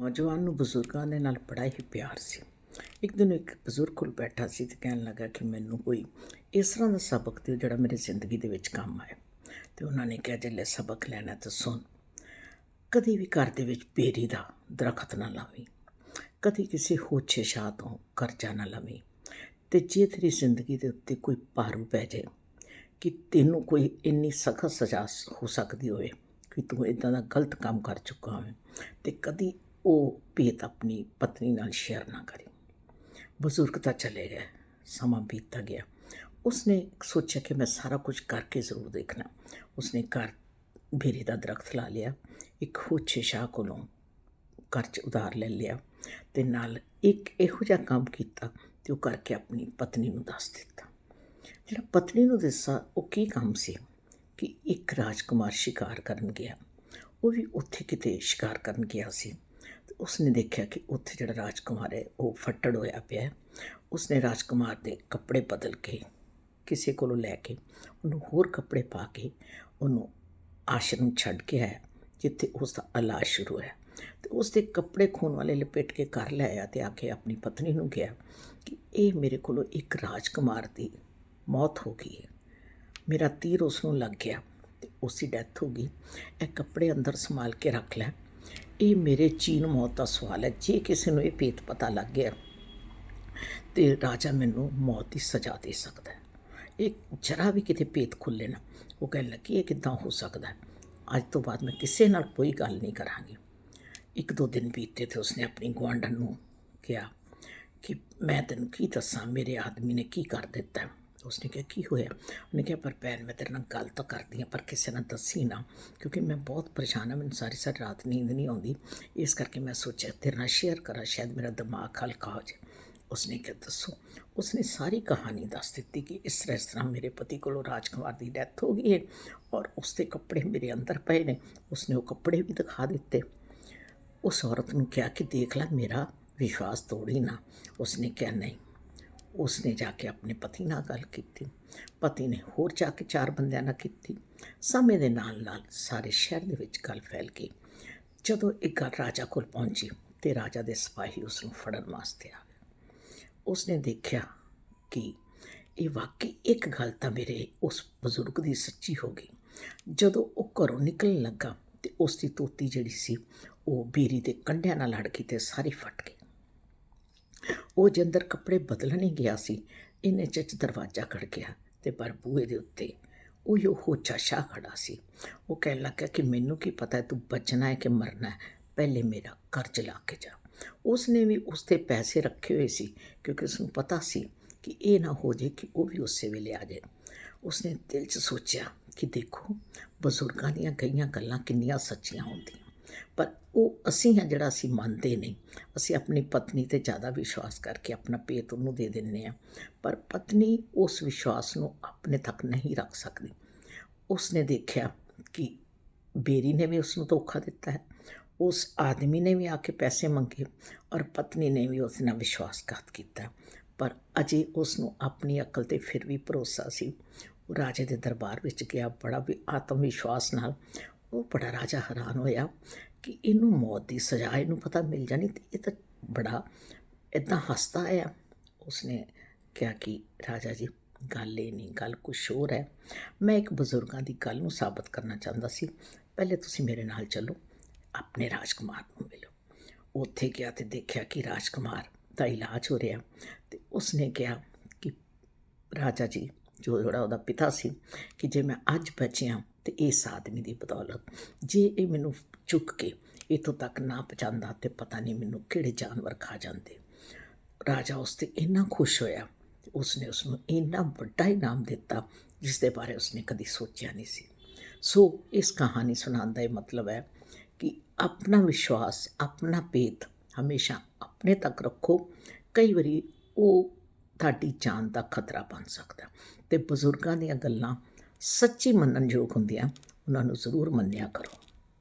ਨੌਜਵਾਨ ਨੂੰ ਬਜ਼ੁਰਗਾਂ ਦੇ ਨਾਲ ਬੜਾ ਹੀ ਪਿਆਰ ਸੀ। ਇੱਕ ਦਿਨ ਇੱਕ ਬਜ਼ੁਰਗ ਕੋਲ ਬੈਠਾ ਸੀ ਤੇ ਕਹਿਣ ਲੱਗਾ ਕਿ ਮੈਨੂੰ ਕੋਈ ਇਸ ਤਰ੍ਹਾਂ ਦਾ ਸਬਕ ਦਿਓ ਜਿਹੜਾ ਮੇਰੀ ਜ਼ਿੰਦਗੀ ਦੇ ਵਿੱਚ ਕੰਮ ਆਏ। ਤੇ ਉਹਨਾਂ ਨੇ ਕਿਹਾ ਜੇ ਲੈ ਸਬਕ ਲੈਣਾ ਤਾਂ ਸੁਣ। ਕਦੀ ਵੀ ਘਰ ਦੇ ਵਿੱਚ ਬੇਰੀ ਦਾ ਦਰਖਤ ਨਾ ਲਾਵੀਂ। ਕਦੀ ਕਿਸੇ ਹੋਛੇ ਸ਼ਾਹ ਤੋਂ ਕਰਜ਼ਾ ਨਾ ਲਵੀਂ। ਤੇ ਜੇ ਤੇਰੀ ਜ਼ਿੰਦਗੀ ਦੇ ਉੱਤੇ ਕੋਈ ਭਾਰੂ ਪੈ ਜਾਏ, ਕਿ ਤੈਨੂੰ ਕੋਈ ਇੰਨੀ ਸਖਤ ਸਜ਼ਾ ਹੋ ਸਕਦੀ ਹੋਵੇ, ਕਿ ਤੂੰ ਇਦਾਂ ਦਾ ਗਲਤ ਕੰਮ ਕਰ ਚੁੱਕਾ ਹੋਵੇਂ, ਤੇ ਕਦੀ ਉਹ ਭੇਤ ਆਪਣੀ ਪਤਨੀ ਨਾਲ ਸ਼ੇਅਰ ਨਾ ਕਰੀ। ਬਜ਼ੁਰਗ ਤਾਂ ਚਲੇ ਗਏ, ਸਮਾਂ ਬੀਤਦਾ ਗਿਆ। ਉਸਨੇ ਸੋਚਿਆ ਕਿ ਮੈਂ ਸਾਰਾ ਕੁਝ ਕਰਕੇ ਜ਼ਰੂਰ ਦੇਖਣਾ। ਉਸਨੇ ਘਰ ਬੇਰੀ ਦਾ ਦਰਖਤ ਲਾ ਲਿਆ, ਇੱਕ ਹੋਛੇ ਸ਼ਾਹ ਕੋਲੋਂ ਕਰਜ਼ ਉਧਾਰ ਲੈ ਲਿਆ ਤੇ ਨਾਲ ਇੱਕ ਇਹੋ ਜਿਹਾ ਕੰਮ ਕੀਤਾ ਤੇ ਉਹ ਕਰਕੇ ਆਪਣੀ ਪਤਨੀ ਨੂੰ ਦੱਸ ਦਿੱਤਾ। ਜਿਹੜਾ ਪਤਨੀ ਨੂੰ ਦੱਸਾ ਉਹ ਕੀ ਕੰਮ ਸੀ? ਕਿ ਇੱਕ ਰਾਜਕੁਮਾਰ ਸ਼ਿਕਾਰ ਕਰਨ ਗਿਆ। ਉਹ ਵੀ ਉੱਥੇ ਕਿਤੇ ਸ਼ਿਕਾਰ ਕਰਨ ਗਿਆ ਸੀ। ਉਸਨੇ ਦੇਖਿਆ ਕਿ ਉੱਥੇ ਜਿਹੜਾ ਰਾਜਕੁਮਾਰ ਹੈ, ਉਹ ਫੱਟੜ ਹੋਇਆ ਪਿਆ ਹੈ। ਉਸਨੇ ਰਾਜਕੁਮਾਰ ਦੇ ਕੱਪੜੇ ਬਦਲ ਕੇ ਕਿਸੇ ਕੋਲੋਂ ਲੈ ਕੇ ਉਹਨੂੰ ਹੋਰ ਕੱਪੜੇ ਪਾ ਕੇ ਉਹਨੂੰ ਆਸ਼ਰਮ ਛੱਡ ਕੇ ਆਇਆ, ਜਿੱਥੇ ਉਸ ਦਾ ਇਲਾਜ ਸ਼ੁਰੂ ਹੈ ਤੇ ਉਸ ਦੇ ਕੱਪੜੇ ਖੂਨ ਵਾਲੇ ਲਪੇਟ ਕੇ ਘਰ ਲੈ ਆਇਆ ਤੇ ਆ ਕੇ ਆਪਣੀ ਪਤਨੀ ਨੂੰ ਕਿਹਾ ਕਿ ਇਹ ਮੇਰੇ ਕੋਲੋਂ ਇੱਕ ਰਾਜਕੁਮਾਰ ਦੀ ਮੌਤ ਹੋ ਗਈ ਹੈ। ਮੇਰਾ ਤੀਰ ਉਸ ਨੂੰ ਲੱਗ ਗਿਆ ਤੇ ਉਸ ਦੀ ਡੈਥ ਹੋ ਗਈ। ਇਹ ਕੱਪੜੇ ਅੰਦਰ ਸੰਭਾਲ ਕੇ ਰੱਖ ਲੈ ਇਹ ਮੇਰੇ ਚੀਨ ਮੌਤ ਦਾ ਸਵਾਲ ਹੈ। ਜੇ ਕਿਸੇ ਨੂੰ ਇਹ ਭੇਤ ਪਤਾ ਲੱਗ ਗਿਆ ਤੇ ਰਾਜਾ ਮੈਨੂੰ ਮੌਤ ਦੀ ਸਜ਼ਾ ਦੇ ਸਕਦਾ ਹੈ। ਇਹ ਜਰਾ ਵੀ ਕਿਤੇ ਭੇਤ ਖੁੱਲੇ ਨਾ, ਉਹ ਕਹਿਣ ਲੱਗੀ, ਇਹ ਕਿੱਦਾਂ ਹੋ ਸਕਦਾ ਹੈ? ਅੱਜ ਤੋਂ ਬਾਅਦ ਮੈਂ ਕਿਸੇ ਨਾਲ ਕੋਈ ਗੱਲ ਨਹੀਂ ਕਰਾਂਗੀ। ਇੱਕ ਦੋ ਦਿਨ ਬੀਤੇ ਤੇ ਉਸਨੇ ਆਪਣੀ ਗੁਆਂਢਣ ਨੂੰ ਕਿਹਾ ਕਿ ਮੈਂ ਤੈਨੂੰ ਕੀ ਦੱਸਾਂ, ਮੇਰੇ ਆਦਮੀ ਨੇ ਕੀ ਕਰ ਦਿੱਤਾ ਹੈ। ਉਸਨੇ ਕਿਹਾ, ਕੀ ਹੋਇਆ? ਉਹਨੇ ਕਿਹਾ, ਪਰ ਭੈਣ, ਮੈਂ ਤੇਰੇ ਨਾਲ ਗੱਲ ਤਾਂ ਕਰਦੀ ਹਾਂ, ਪਰ ਕਿਸੇ ਨਾਲ ਦੱਸੀ ਨਾ, ਕਿਉਂਕਿ ਮੈਂ ਬਹੁਤ ਪਰੇਸ਼ਾਨ ਹਾਂ, ਮੈਨੂੰ ਸਾਰੀ ਸਾਰੀ ਰਾਤ ਨੀਂਦ ਨਹੀਂ ਆਉਂਦੀ। ਇਸ ਕਰਕੇ ਮੈਂ ਸੋਚਿਆ, ਤੇਰੇ ਨਾਲ ਸ਼ੇਅਰ ਕਰਾਂ, ਸ਼ਾਇਦ ਮੇਰਾ ਦਿਮਾਗ ਹਲਕਾ ਹੋ ਜਾਵੇ ਉਸਨੇ ਕਿਹਾ, ਦੱਸੋ। ਉਸਨੇ ਸਾਰੀ ਕਹਾਣੀ ਦੱਸ ਦਿੱਤੀ ਕਿ ਇਸ ਤਰ੍ਹਾਂ ਇਸ ਤਰ੍ਹਾਂ ਮੇਰੇ ਪਤੀ ਕੋਲੋਂ ਰਾਜਕੁਮਾਰ ਦੀ ਡੈਥ ਹੋ ਗਈ ਹੈ ਔਰ ਉਸਦੇ ਕੱਪੜੇ ਮੇਰੇ ਅੰਦਰ ਪਏ ਨੇ। ਉਸਨੇ ਉਹ ਕੱਪੜੇ ਵੀ ਦਿਖਾ ਦਿੱਤੇ। ਉਸ ਔਰਤ ਨੂੰ ਕਿਹਾ ਕਿ, ਦੇਖ ਲੈ, ਮੇਰਾ ਵਿਸ਼ਵਾਸ ਤੋੜੀ ਨਾ। ਉਸਨੇ ਕਿਹਾ, ਨਹੀਂ ਉਸਨੇ ਜਾ ਕੇ ਆਪਣੇ ਪਤੀ ਨਾਲ ਗੱਲ ਕੀਤੀ। ਪਤੀ ਨੇ ਹੋਰ ਜਾ ਕੇ ਚਾਰ ਬੰਦਿਆਂ ਨਾਲ ਕੀਤੀ। ਸਮੇਂ ਦੇ ਨਾਲ ਨਾਲ ਸਾਰੇ ਸ਼ਹਿਰ ਦੇ ਵਿੱਚ ਗੱਲ ਫੈਲ ਗਈ। ਜਦੋਂ ਇਹ ਗੱਲ ਰਾਜਾ ਕੋਲ ਪਹੁੰਚੀ ਤੇ ਰਾਜਾ ਦੇ ਸਿਪਾਹੀ ਉਸ ਨੂੰ ਫੜਨ ਵਾਸਤੇ ਆ ਗਏ। ਉਸਨੇ ਦੇਖਿਆ ਕਿ ਇਹ ਵਾਕਈ ਇੱਕ ਗੱਲ ਤਾਂ ਮੇਰੇ ਉਸ ਬਜ਼ੁਰਗ ਦੀ ਸੱਚੀ ਹੋ ਗਈ। ਜਦੋਂ ਉਹ ਘਰੋਂ ਨਿਕਲਣ ਲੱਗਾ ਤੇ ਉਸ ਦੀ ਤੋਤੀ ਜਿਹੜੀ ਸੀ, ਉਹ ਬੀਰੀ ਦੇ ਕੰਢਿਆਂ ਨਾਲ ਲੜ ਗਈ ਤੇ ਸਾਰੀ ਫਟ ਗਈ। ਉਹ ਜੇ ਅੰਦਰ ਕੱਪੜੇ ਬਦਲਣ ਹੀ ਗਿਆ ਸੀ, ਇਹਨੇ ਚ ਦਰਵਾਜ਼ਾ ਖੜ ਗਿਆ ਤੇ ਪਰ ਬੂਹੇ ਦੇ ਉੱਤੇ ਉਹ ਯੋ ਹੋਚਾ ਸ਼ਾਹ ਖੜਾ ਸੀ। ਉਹ ਕਹਿਣ ਲੱਗਾ ਕਿ ਮੈਨੂੰ ਕੀ ਪਤਾ ਹੈ ਤੂੰ ਬਚਣਾ ਹੈ ਕਿ ਮਰਨਾ ਹੈ, ਪਹਿਲੇ ਮੇਰਾ ਕਰਜ਼ ਲਾ ਕੇ ਜਾ। ਉਸਨੇ ਵੀ ਉਸ ਤੇ ਪੈਸੇ ਰੱਖੇ ਹੋਏ ਸੀ ਕਿਉਂਕਿ ਉਸ ਨੂੰ ਪਤਾ ਸੀ ਕਿ ਇਹ ਨਾ ਹੋ ਜੇ ਕਿ ਉਹ ਵੀ ਉਸੇ ਵੇਲੇ ਆ ਜਾਏ। ਉਸਨੇ ਦਿਲ 'ਚ ਸੋਚਿਆ ਕਿ ਦੇਖੋ, ਬਜ਼ੁਰਗਾਂ ਦੀਆਂ ਕਈਆਂ ਗੱਲਾਂ ਕਿੰਨੀਆਂ ਸੱਚੀਆਂ ਹੁੰਦੀਆਂ। ਪਰ ਉਹ ਅਸੀਂ ਹਾਂ ਜਿਹੜਾ ਅਸੀਂ ਮੰਨਦੇ ਨਹੀਂ। ਅਸੀਂ ਆਪਣੀ ਪਤਨੀ ਤੇ ਜ਼ਿਆਦਾ ਵਿਸ਼ਵਾਸ ਕਰਕੇ ਆਪਣਾ ਭੇਤ ਉਹਨੂੰ ਦੇ ਦਿੰਨੇ ਆ ਪਰ ਪਤਨੀ ਉਸ ਵਿਸ਼ਵਾਸ ਨੂੰ ਆਪਣੇ ਤੱਕ ਨਹੀਂ ਰੱਖ ਸਕਦੀ। ਉਸਨੇ ਦੇਖਿਆ ਕਿ ਬੇਰੀ ਨੇ ਵੀ ਉਸ ਨੂੰ ਧੋਖਾ ਦਿੱਤਾ ਹੈ। ਉਸ ਆਦਮੀ ਨੇ ਵੀ ਆ ਕੇ ਪੈਸੇ ਮੰਗੇ ਔਰ ਪਤਨੀ ਨੇ ਵੀ ਉਸ ਨਾਲ ਵਿਸ਼ਵਾਸਘਾਤ ਕੀਤਾ। ਪਰ ਅਜੇ ਉਸ ਨੂੰ ਆਪਣੀ ਅਕਲ ਤੇ ਫਿਰ ਵੀ ਭਰੋਸਾ ਸੀ। ਉਹ ਰਾਜੇ ਦੇ ਦਰਬਾਰ ਵਿੱਚ ਗਿਆ, ਬੜਾ ਵੀ ਆਤਮ ਵਿਸ਼ਵਾਸ ਨਾਲ ਉਹ ਬੜਾ ਰਾਜਾ ਹੈਰਾਨ ਹੋਇਆ ਕਿ ਇਹਨੂੰ ਮੌਤ ਦੀ ਸਜ਼ਾ, ਇਹਨੂੰ ਪਤਾ ਮਿਲ ਜਾਣੀ ਤੇ ਇਹ ਤਾਂ ਬੜਾ ਇਦਾਂ ਹੱਸਦਾ ਆਇਆ ਉਸਨੇ ਕਿਹਾ ਕਿ ਰਾਜਾ ਜੀ, ਗੱਲ ਇਹ ਨਹੀਂ, ਗੱਲ ਕੁਛ ਹੋਰ ਹੈ। ਮੈਂ ਇੱਕ ਬਜ਼ੁਰਗਾਂ ਦੀ ਗੱਲ ਨੂੰ ਸਾਬਤ ਕਰਨਾ ਚਾਹੁੰਦਾ ਸੀ। ਪਹਿਲੇ ਤੁਸੀਂ ਮੇਰੇ ਨਾਲ ਚੱਲੋ, ਆਪਣੇ ਰਾਜਕੁਮਾਰ ਨੂੰ ਮਿਲੋ। ਉੱਥੇ ਗਿਆ ਤੇ ਦੇਖਿਆ ਕਿ ਰਾਜਕੁਮਾਰ ਦਾ ਇਲਾਜ ਹੋ ਰਿਹਾ ਤੇ ਉਸਨੇ ਕਿਹਾ ਕਿ ਰਾਜਾ ਜੀ, ਜੋ ਜਿਹੜਾ ਉਹਦਾ ਪਿਤਾ ਸੀ, ਕਿ ਜੇ ਮੈਂ ਅੱਜ ਬਚਿਆ ਤੇ ਇਸ ਆਦਮੀ ਦੀ ਬਦੌਲਤ ਜੇ ਇਹ ਮੈਨੂੰ ਚੁੱਕ ਕੇ ਇਥੋਂ ਤੱਕ ਨਾ ਪਹੁੰਚਾਉਂਦਾ ਤੇ ਪਤਾ ਨਹੀਂ ਮੈਨੂੰ ਕਿਹੜੇ ਜਾਨਵਰ ਖਾ ਜਾਂਦੇ। ਰਾਜਾ ਉਸ ਤੇ ਇੰਨਾ ਖੁਸ਼ ਹੋਇਆ, ਉਸਨੇ ਉਸ ਨੂੰ ਇੰਨਾ ਵੱਡਾ ਇਨਾਮ ਦਿੱਤਾ ਜਿਸ ਦੇ ਬਾਰੇ ਉਸਨੇ ਕਦੀ ਸੋਚਿਆ ਨਹੀਂ ਸੀ। ਸੋ ਇਸ ਕਹਾਣੀ ਸੁਣਾਉਣ ਦਾ ਇਹ ਮਤਲਬ ਹੈ ਕਿ ਆਪਣਾ ਵਿਸ਼ਵਾਸ, ਆਪਣਾ ਭੇਤ ਹਮੇਸ਼ਾ ਆਪਣੇ ਤੱਕ ਰੱਖੋ। ਕਈ ਵਾਰੀ ਉਹ ਤੁਹਾਡੀ ਜਾਨ ਦਾ ਖਤਰਾ ਬਣ ਸਕਦਾ ਤੇ ਬਜ਼ੁਰਗਾਂ ਦੀਆਂ ਗੱਲਾਂ ਸੱਚੀ ਮੰਨਣਯੋਗ ਹੁੰਦੀਆਂ ਉਹਨਾਂ ਨੂੰ ਜ਼ਰੂਰ ਮੰਨਿਆ ਕਰੋ।